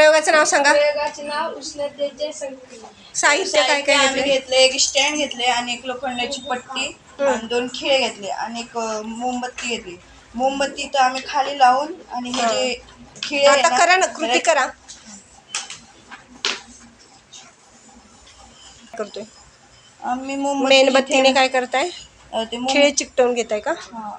प्रयोगाचं नाव सांगा. प्रयोगाचे नाव उष्णतेचे संकेत. साहित्य काय काय आम्ही घेतले घेतले एक स्टँड घेतले आणि एक लोखंडाची पट्टी आणि दोन खिळे घेतले आणि एक अ, मोमबत्ती घेतली. मोमबत्ती तर आम्ही खाली लावून आणि हे जे खिळे आहे आता करा ना कृती करा. करतोय. आम्ही मोमबत्ती मेणबत्तीने काय करताय? अ, ते मोम- खिळे चिकटवून घेताय का? हा.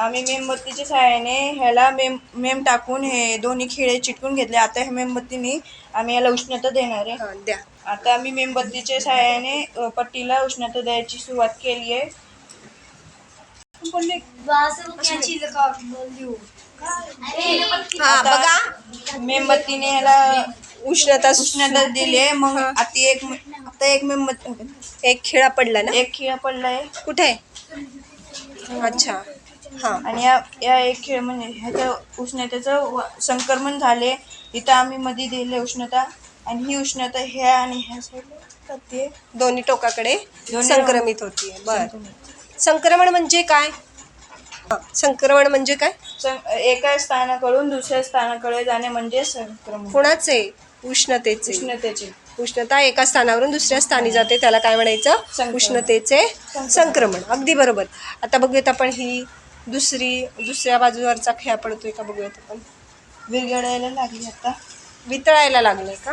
आम्ही मेणबत्तीच्या सहाय्याने ह्याला मेम मेम टाकून हे दोन्ही खिळे चिटकून घेतले. आता हे मेणबत्तीने आम्ही याला उष्णता देणार आहे. हा द्या. आता आम्ही मेणबत्तीच्या सहाय्याने अ, पट्टीला उष्णता द्यायची सुरुवात केली आहे हा. बघा. मेणबत्तीने ह्याला उष्णता उष्णता दिली आहे मग आता एक आता एक मेणबत्ती एक खिळा पडला ना? एक खिळा पडलाय. कुठे? अच्छा. हा. आणि या या एक खिळ म्हणजे ह्याच्या उष्णतेचं संक्रमण झाले इथं आम्ही मध्ये दिले उष्णता आणि ही उष्णता ह्या आणि ह्या साईडला दोन्ही टोकाकडे संक्रमित होतीये. बर. संक्रमण म्हणजे काय? संक्रमण म्हणजे काय? सं- एका स्थानाकडून दुसऱ्या स्थानाकडे जाणे म्हणजे संक्रमण. कुणाचे? उष्णतेचे. उष्णतेचे. उष्णता एका स्थानावरून दुसऱ्या स्थानी जाते त्याला काय म्हणायचं. उष्णतेचे संक्रमण. अगदी बरोबर. आता बघूयात आपण ही दुसरी दुसऱ्या बाजूवरचा खेळा पडतोय का बघूयात आपण. विरघळायला लागली आता. वितळायला लागलंय का?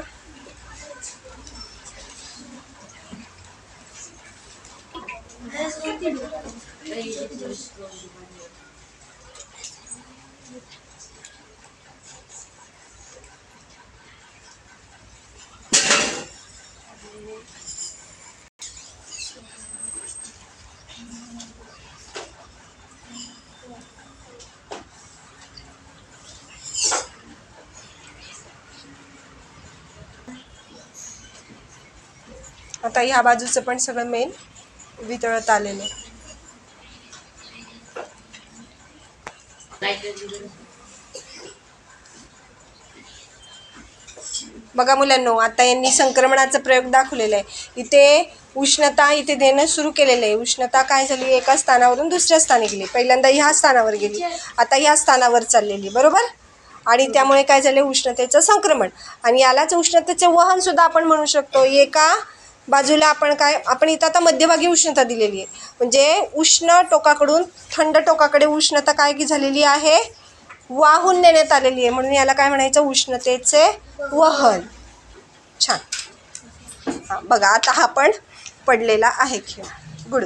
आता ह्या बाजूचं पण सगळं मेन वितळत आलेलं आहे. बघा मुलांनो आता यांनी संक्रमणाचा प्रयोग दाखवलेला आहे. इथे उष्णता इथे देणं सुरू केलेलं आहे. उष्णता काय झाली? एका स्थानावरून दुसऱ्या स्थानी गेली. पहिल्यांदा ह्या स्थानावर गेली. आता ह्या स्थानावर चाललेली बरोबर? आणि त्यामुळे काय झाले? उष्णतेचं संक्रमण. आणि यालाच उष्णतेचे वहन सुद्धा आपण म्हणू शकतो. एका बाजूला आपण काय आपण इथं आता मध्यभागी उष्णता दिलेली आहे. म्हणजे उष्ण टोकाकडून थंड टोकाकडे उष्णता काय की झालेली आहे? वाहून नेण्यात आलेली आहे. म्हणून याला काय म्हणायचं? उष्णतेचे वहन. छान. हां बघा आता हा पण पडलेला आहे खेळ. गुड.